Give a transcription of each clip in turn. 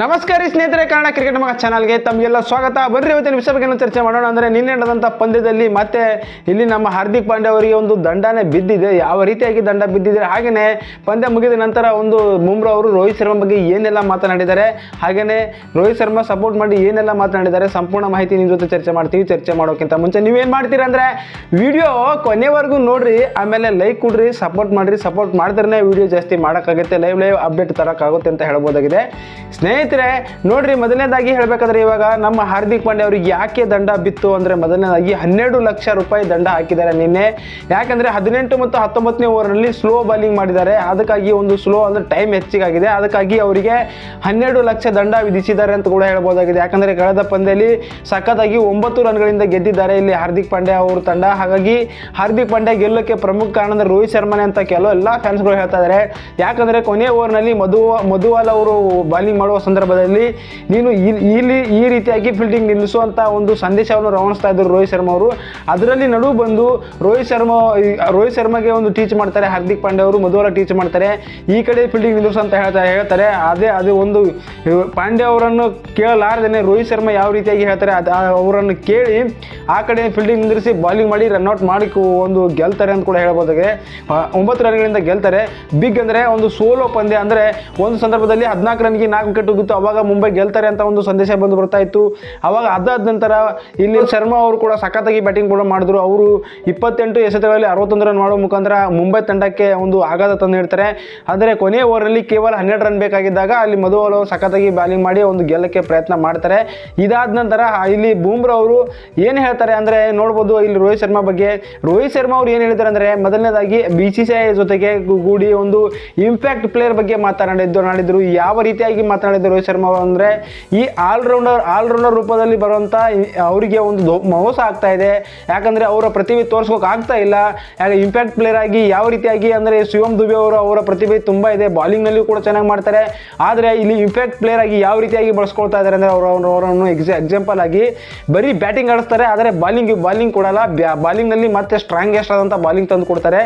ನಮಸ್ಕಾರ ಸ್ನೇಹಿತರೆ, ಕನ್ನಡ ಕ್ರಿಕೆಟ್ ಮಗ ಚಾನಲ್ಗೆ ತಮಗೆಲ್ಲ ಸ್ವಾಗತ. ಬರ್ರಿ, ಇವತ್ತಿನ ವಿಷಯ ಬಗ್ಗೆ ಚರ್ಚೆ ಮಾಡೋಣ ಅಂದರೆ ನಿನ್ನೆ ನಡೆದಂಥ ಪಂದ್ಯದಲ್ಲಿ ಮತ್ತೆ ಇಲ್ಲಿ ನಮ್ಮ ಹಾರ್ದಿಕ್ ಪಾಂಡ್ಯ ಅವರಿಗೆ ಒಂದು ದಂಡನೇ ಬಿದ್ದಿದೆ. ಯಾವ ರೀತಿಯಾಗಿ ದಂಡ ಬಿದ್ದಿದೆ? ಹಾಗೆಯೇ ಪಂದ್ಯ ಮುಗಿದ ನಂತರ ಒಂದು ಮುಮ್ರಾ ಅವರು ರೋಹಿತ್ ಶರ್ಮಾ ಬಗ್ಗೆ ಏನೆಲ್ಲ ಮಾತನಾಡಿದ್ದಾರೆ? ಹಾಗೆಯೇ ರೋಹಿತ್ ಶರ್ಮಾ ಸಪೋರ್ಟ್ ಮಾಡಿ ಏನೆಲ್ಲ ಮಾತನಾಡಿದ್ದಾರೆ? ಸಂಪೂರ್ಣ ಮಾಹಿತಿ ನಿಮ್ಮ ಜೊತೆ ಚರ್ಚೆ ಮಾಡ್ತೀವಿ. ಚರ್ಚೆ ಮಾಡೋಕ್ಕಿಂತ ಮುಂಚೆ ನೀವೇನು ಮಾಡ್ತೀರಾ ಅಂದರೆ ವಿಡಿಯೋ ಕೊನೆವರೆಗೂ ನೋಡಿರಿ, ಆಮೇಲೆ ಲೈಕ್ ಕೊಡ್ರಿ ಸಪೋರ್ಟ್ ಮಾಡಿರಿ. ಸಪೋರ್ಟ್ ಮಾಡಿದ್ರೆ ವಿಡಿಯೋ ಜಾಸ್ತಿ ಮಾಡೋಕ್ಕಾಗುತ್ತೆ. ಲೈವ್ ಲೈವ್ ಅಪ್ಡೇಟ್ ತರೋಕ್ಕಾಗುತ್ತೆ ಅಂತ ಹೇಳ್ಬೋದಾಗಿದೆ. ಸ್ನೇಹಿತರೆ, ನೋಡ್ರಿ, ಮೊದಲನೇದಾಗಿ ಹೇಳಬೇಕಾದ್ರೆ ಇವಾಗ ನಮ್ಮ ಹಾರ್ದಿಕ್ ಪಾಂಡೆ ಅವ್ರಿಗೆ ಯಾಕೆ ದಂಡ ಬಿತ್ತು ಅಂದ್ರೆ ಮೊದಲನೇದಾಗಿ ಹನ್ನೆರಡು ಲಕ್ಷ ರೂಪಾಯಿ ದಂಡ ಹಾಕಿದ್ದಾರೆ ನಿನ್ನೆ. ಯಾಕಂದ್ರೆ ಹದಿನೆಂಟು ಮತ್ತು ಹತ್ತೊಂಬತ್ತನೇ ಓವರ್ನಲ್ಲಿ ಸ್ಲೋ ಬಾಲಿಂಗ್ ಮಾಡಿದ್ದಾರೆ. ಅದಕ್ಕಾಗಿ ಒಂದು ಸ್ಲೋ ಅಂದ್ರೆ ಟೈಮ್ ಹೆಚ್ಚಿಗಾಗಿದೆ. ಅದಕ್ಕಾಗಿ ಅವರಿಗೆ ಹನ್ನೆರಡು ಲಕ್ಷ ದಂಡ ವಿಧಿಸಿದ್ದಾರೆ ಅಂತ ಕೂಡ ಹೇಳ್ಬೋದಾಗಿದೆ. ಯಾಕಂದರೆ ಕಳೆದ ಪಂದ್ಯದಲ್ಲಿ ಸಖತ್ತಾಗಿ ಒಂಬತ್ತು ರನ್ಗಳಿಂದ ಗೆದ್ದಿದ್ದಾರೆ ಇಲ್ಲಿ ಹಾರ್ದಿಕ್ ಪಾಂಡ್ಯ ಅವ್ರ ತಂಡ. ಹಾಗಾಗಿ ಹಾರ್ದಿಕ್ ಪಾಂಡ್ಯ ಗೆಲ್ಲಕ್ಕೆ ಪ್ರಮುಖ ಕಾರಣ ಅಂದ್ರೆ ರೋಹಿತ್ ಶರ್ಮಾನೆ ಅಂತ ಕೆಲವು ಎಲ್ಲ ಫ್ಯಾನ್ಸ್ಗಳು ಹೇಳ್ತಾ ಕೊನೆಯ ಓವರ್ನಲ್ಲಿ ಮಧು ಮಧುವಾಲ್ ಅವರು ಬಾಲಿಂಗ್ ಮಾಡುವ ಸಂದರ್ಭದಲ್ಲಿ ನೀನು ಇಲ್- ಇಲ್ಲಿ ಈ ರೀತಿಯಾಗಿ ಫೀಲ್ಡಿಂಗ್ ನಿಲ್ಲಿಸುವಂಥ ಒಂದು ಸಂದೇಶವನ್ನು ರವಾನಿಸ್ತಾ ಇದ್ದರು ರೋಹಿತ್ ಶರ್ಮಾ ಅವರು. ಅದರಲ್ಲಿ ನಡು ಬಂದು ರೋಹಿತ್ ಶರ್ಮಾ ರೋಹಿತ್ ಶರ್ಮಾಗೆ ಒಂದು ಟೀಚ್ ಮಾಡ್ತಾರೆ, ಹಾರ್ದಿಕ್ ಪಾಂಡೆ ಅವರು ಮೊದಲ ಟೀಚ್ ಮಾಡ್ತಾರೆ. ಈ ಕಡೆ ಫೀಲ್ಡಿಂಗ್ ನಿಲ್ಲಿಸು ಅಂತ ಹೇಳ್ತಾರೆ. ಹೇಳ್ತಾರೆ ಅದೇ, ಅದು ಒಂದು, ಪಾಂಡೆ ಅವರನ್ನು ಕೇಳಲಾರ್ದೇ ರೋಹಿತ್ ಶರ್ಮಾ ಯಾವ ರೀತಿಯಾಗಿ ಹೇಳ್ತಾರೆ ಅವರನ್ನು ಕೇಳಿ ಆ ಕಡೆ ಫೀಲ್ಡಿಂಗ್ ನಿಂದಿರಿಸಿ ಬಾಲಿಂಗ್ ಮಾಡಿ ರನ್ಔಟ್ ಮಾಡಿ ಒಂದು ಗೆಲ್ತಾರೆ ಅಂತ ಕೂಡ ಹೇಳ್ಬೋದಾಗಿದೆ ಒಂಬತ್ತು ರನ್ಗಳಿಂದ ಗೆಲ್ತಾರೆ. ಬಿಗ್ ಅಂದರೆ ಒಂದು ಸೋಲೋ ಪಂದ್ಯ ಅಂದರೆ ಒಂದು ಸಂದರ್ಭದಲ್ಲಿ ಹದಿನಾಲ್ಕು ರನ್ಗೆ ನಾಲ್ಕು ವಿಕೆಟ್ ಹೋಗಿತ್ತು ಅವಾಗ ಮುಂಬೈ ಗೆಲ್ತಾರೆ ಅಂತ ಒಂದು ಸಂದೇಶ ಬಂದು ಬರ್ತಾ ಇತ್ತು. ಅವಾಗ ಅದಾದ ನಂತರ ಇಲ್ಲಿ ಶರ್ಮಾ ಅವರು ಕೂಡ ಸಖತ್ತಾಗಿ ಬ್ಯಾಟಿಂಗ್ ಕೂಡ ಮಾಡಿದ್ರು. ಅವರು ಇಪ್ಪತ್ತೆಂಟು ಎಸೆತಗಳಲ್ಲಿ ಅರವತ್ತೊಂದು ರನ್ ಮಾಡೋ ಮುಖಾಂತರ ಮುಂಬೈ ತಂಡಕ್ಕೆ ಒಂದು ಆಘಾತ ತಂದು ಇಡ್ತಾರೆ ಆದರೆ ಕೊನೆಯ ಓವರಲ್ಲಿ ಕೇವಲ ಹನ್ನೆರಡು ರನ್ ಬೇಕಾಗಿದ್ದಾಗ ಅಲ್ಲಿ ಮಧು ಅವರು ಸಖತ್ತಾಗಿ ಬ್ಯಾಲಿಂಗ್ ಮಾಡಿ ಒಂದು ಗೆಲ್ಲಕ್ಕೆ ಪ್ರಯತ್ನ ಮಾಡ್ತಾರೆ. ಇದಾದ ನಂತರ ಇಲ್ಲಿ ಬೂಮ್ರಾ ಅವರು ಏನು ಹೇಳ್ತಾರೆ ಅಂದರೆ ನೋಡ್ಬೋದು ಇಲ್ಲಿ ರೋಹಿತ್ ಶರ್ಮಾ ಬಗ್ಗೆ. ರೋಹಿತ್ ಶರ್ಮಾ ಅವರು ಏನು ಹೇಳಿದ್ದಾರೆ ಅಂದರೆ ಮೊದಲನೇದಾಗಿ ಬಿ ಸಿ ಸಿ ಐ ಜೊತೆಗೆ ಗೂಡಿ ಒಂದು ಇಂಪ್ಯಾಕ್ಟ್ ಪ್ಲೇಯರ್ ಬಗ್ಗೆ ಮಾತನಾಡಿದ್ದು ನಾಡಿದ್ರು. ಯಾವ ರೀತಿಯಾಗಿ ಮಾತನಾಡಿದ್ರು? ರೋಹಿತ್ ಶರ್ಮಾ ಅಂದರೆ ಈ ಆಲ್ರೌಂಡರ್ ಆಲ್ರೌಂಡರ್ ರೂಪದಲ್ಲಿ ಬರುವಂಥ ಅವರಿಗೆ ಒಂದು ಮೋಸ ಆಗ್ತಾ ಇದೆ. ಯಾಕಂದರೆ ಅವರ ಪ್ರತಿಭೆ ತೋರಿಸ್ಕೋಕೆ ಆಗ್ತಾ ಇಲ್ಲ. ಯಾಕೆ ಇಂಪ್ಯಾಕ್ಟ್ ಪ್ಲೇಯರ್ ಆಗಿ ಯಾವ ರೀತಿಯಾಗಿ ಅಂದರೆ ಶಿವಮ್ ದುಬೆ ಅವರು ಅವರ ಪ್ರತಿಭೆ ತುಂಬ ಇದೆ. ಬಾಲಿಂಗ್ನಲ್ಲಿಯೂ ಕೂಡ ಚೆನ್ನಾಗಿ ಮಾಡ್ತಾರೆ. ಆದರೆ ಇಲ್ಲಿ ಇಂಪ್ಯಾಕ್ಟ್ ಪ್ಲೇಯರ್ ಆಗಿ ಯಾವ ರೀತಿಯಾಗಿ ಬಳಸ್ಕೊಳ್ತಾ ಇದ್ದಾರೆ ಅಂದರೆ ಅವರು ಅವರನ್ನು ಎಕ್ಸಾ ಎಕ್ಸಾಂಪಲ್ ಆಗಿ ಬರೀ ಬ್ಯಾಟಿಂಗ್ ಆಡಿಸ್ತಾರೆ. ಆದರೆ ಬಾಲಿಂಗ್ ಬಾಲಿಂಗ್ ಕೊಡಲ್ಲ. ಬಾಲಿಂಗ್ನಲ್ಲಿ ಮತ್ತೆ ಸ್ಟ್ರಾಂಗೆಸ್ಟ್ ಆದಂಥ ಬಾಲಿಂಗ್ ತಂದು ಕೊಡ್ತಾರೆ.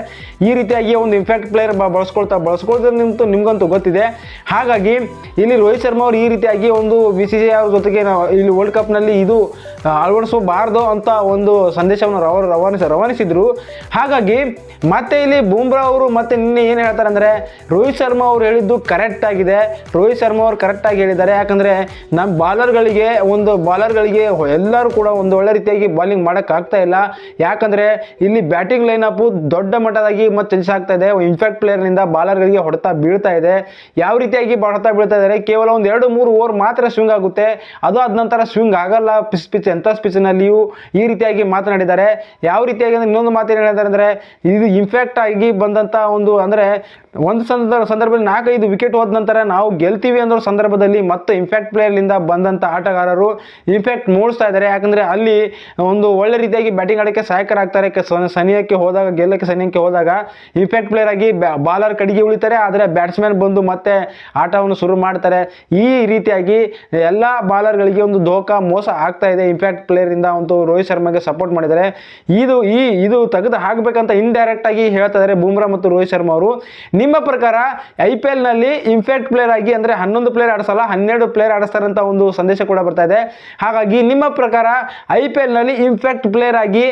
ಈ ರೀತಿಯಾಗಿ ಒಂದು ಇಂಪ್ಯಾಕ್ಟ್ ಪ್ಲೇಯರ್ ಬಳಸ್ಕೊಳ್ತಾ ಬಳಸ್ಕೊಳ್ತಾರೆ ನಿಮ್ಮ ನಿಮ್ಗಂತೂ ಗೊತ್ತಿದೆ. ಹಾಗಾಗಿ ಇಲ್ಲಿ ರೋಹಿತ್ ಶರ್ಮಾ ಅವರು ಈ ರೀತಿಯಾಗಿ ಒಂದು ಬಿ ಸಿ ಸಿ ಅವ್ರ ಜೊತೆಗೆ ಇಲ್ಲಿ ವರ್ಲ್ಡ್ ಕಪ್ನಲ್ಲಿ ಇದು ಅಳವಡಿಸಬಾರ್ದು ಅಂತ ಒಂದು ಸಂದೇಶವನ್ನು ರವ, ರವಾನಿಸ, ರವಾನಿಸಿದರು. ಹಾಗಾಗಿ ಮತ್ತೆ ಇಲ್ಲಿ ಬೂಮ್ರಾ ಅವರು ಮತ್ತೆ ನಿನ್ನೆ ಏನು ಹೇಳ್ತಾರೆ ಅಂದರೆ ರೋಹಿತ್ ಶರ್ಮಾ ಅವರು ಹೇಳಿದ್ದು ಕರೆಕ್ಟ್ ಆಗಿದೆ. ರೋಹಿತ್ ಶರ್ಮಾ ಅವರು ಕರೆಕ್ಟಾಗಿ ಹೇಳಿದ್ದಾರೆ. ಯಾಕಂದರೆ ನಮ್ಮ ಬಾಲರ್ಗಳಿಗೆ ಒಂದು ಬಾಲರ್ಗಳಿಗೆ ಎಲ್ಲರೂ ಕೂಡ ಒಂದು ಒಳ್ಳೆ ರೀತಿಯಾಗಿ ಬಾಲಿಂಗ್ ಮಾಡೋಕ್ಕಾಗ್ತಾ ಇಲ್ಲ. ಯಾಕಂದರೆ ಇಲ್ಲಿ ಬ್ಯಾಟಿಂಗ್ ಲೈನಪ್ಪು ದೊಡ್ಡ ಮಟ್ಟದಾಗಿ ಮತ್ತು ಚೇಂಜ್ ಆಗ್ತಾ ಇದೆ ಇನ್ಫ್ಯಾಕ್ಟ್ ಪ್ಲೇಯರ್ನಿಂದ ಬಾಲರ್ಗಳಿಗೆ ಹೊಡೆತ ಬೀಳ್ತಾ ಇದೆ. ಯಾವ ರೀತಿಯಾಗಿ ಹೊಡೆತ ಬೀಳ್ತಾ ಇದ್ದಾರೆ? ಕೇವಲ ಒಂದು ಎರಡು ಮೂರು ಓವರ್ ಮಾತ್ರ ಸ್ವಿಂಗ್ ಆಗುತ್ತೆ. ಅದು ಆದ ನಂತರ ಸ್ವಿಂಗ್ ಆಗಲ್ಲ. ಪಿಚ್ ಪಿಚ್ ಎಂಥ ಪಿಚ್ನಲ್ಲಿಯೂ ಈ ರೀತಿಯಾಗಿ ಮಾತನಾಡಿದ್ದಾರೆ. ಯಾವ ರೀತಿಯಾಗಿ ಅಂದ್ರೆ ಇನ್ನೊಂದು ಮಾತು ಏನು ಹೇಳಿದ್ದಾರೆ ಅಂದರೆ, ಇದು ಇನ್ಫ್ಯಾಕ್ಟ್ ಆಗಿ ಬಂದಂಥ ಒಂದು ಅಂದರೆ, ಒಂದು ಸಂದರ್ಭ ಸಂದರ್ಭದಲ್ಲಿ ನಾಲ್ಕೈದು ವಿಕೆಟ್ ಹೋದ ನಂತರ ನಾವು ಗೆಲ್ತೀವಿ ಅನ್ನೋ ಸಂದರ್ಭದಲ್ಲಿ ಮತ್ತೆ ಇಂಪ್ಯಾಕ್ಟ್ ಪ್ಲೇಯರ್ನಿಂದ ಬಂದಂಥ ಆಟಗಾರರು ಇಂಪ್ಯಾಕ್ಟ್ ಮೂಡಿಸ್ತಾ ಇದ್ದಾರೆ. ಯಾಕಂದರೆ ಅಲ್ಲಿ ಒಂದು ಒಳ್ಳೆ ರೀತಿಯಾಗಿ ಬ್ಯಾಟಿಂಗ್ ಆಡೋಕ್ಕೆ ಸಹಾಯಕರಾಗ್ತಾರೆ. ಸನಿಯಕ್ಕೆ ಹೋದಾಗ, ಗೆಲ್ಲಕ್ಕೆ ಸನಿಯಕ್ಕೆ ಹೋದಾಗ ಇಂಪ್ಯಾಕ್ಟ್ ಪ್ಲೇಯರ್ ಆಗಿ ಬಾಲರ್ ಕಡೆಗೆ ಉಳಿತಾರೆ. ಆದರೆ ಬ್ಯಾಟ್ಸ್ಮನ್ ಬಂದು ಮತ್ತೆ ಆಟವನ್ನು ಶುರು ಮಾಡ್ತಾರೆ. ಈ ರೀತಿಯಾಗಿ ಎಲ್ಲ ಬಾಲರ್ಗಳಿಗೆ ಒಂದು ಧೋಕಾ ಮೋಸ ಆಗ್ತಾ ಇದೆ. ಇಂಪ್ಯಾಕ್ಟ್ ಪ್ಲೇಯರಿಂದ ಒಂದು ರೋಹಿತ್ ಶರ್ಮಾಗೆ ಸಪೋರ್ಟ್ ಮಾಡಿದ್ದಾರೆ. ಇದು ಈ, ಇದು ತೆಗೆದು ಹಾಕಬೇಕಂತ ಇಂಡೈರೆಕ್ಟ್ ಆಗಿ ಹೇಳ್ತಾ ಇದ್ದಾರೆ ಬೂಮ್ರಾ ಮತ್ತು ರೋಹಿತ್ ಶರ್ಮಾ ಅವರು. ನಿಮ್ಮ ಪ್ರಕಾರ ಐ ಪಿ ಎಲ್ನಲ್ಲಿ ಇಂಪ್ಯಾಕ್ಟ್ ಪ್ಲೇಯರ್ ಆಗಿ ಅಂದರೆ ಹನ್ನೊಂದು ಪ್ಲೇಯರ್ ಆಡಿಸಲ್ಲ, ಹನ್ನೆರಡು ಪ್ಲೇಯರ್ ಆಡಿಸ್ತಾರೆ ಅಂತ ಒಂದು ಸಂದೇಶ ಕೂಡ ಬರ್ತಾ ಇದೆ. ಹಾಗಾಗಿ ನಿಮ್ಮ ಪ್ರಕಾರ ಐ ಪಿ ಎಲ್ನಲ್ಲಿ ಇಂಪ್ಯಾಕ್ಟ್ ಪ್ಲೇಯರ್ ಆಗಿ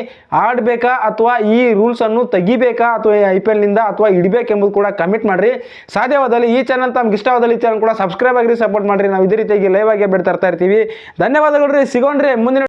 ಆಡಬೇಕಾ ಅಥವಾ ಈ ರೂಲ್ಸನ್ನು ತೆಗಿಬೇಕಾ ಅಥವಾ ಐ ಪಿ ಎಲ್ನಿಂದ ಅಥವಾ ಇಡಬೇಕೆಂಬುದು ಕೂಡ ಕಮಿಟ್ ಮಾಡಿರಿ. ಸಾಧ್ಯವಾದಲ್ಲಿ ಈ ಚಾನಲ್ ತಮ್ಗೆ ಇಷ್ಟವಾದಲ್ಲಿ ಈ ಚಾನಲ್ ಕೂಡ ಸಬ್ಸ್ಕ್ರೈಬ್ ಆಗಿರಿ ಸಪೋರ್ಟ್ ಮಾಡಿರಿ. ನಾವು ಇದೇ ರೀತಿಯಾಗಿ ಲೈವ್ ಆಗಿ ಅಪ್ಡೇಟ್ ತರ್ತಾ ಇರ್ತೀವಿ. ಧನ್ಯವಾದಗಳು ರೀ. ಸಿಗೋಣ್ರಿ. ಮುಂದಿನ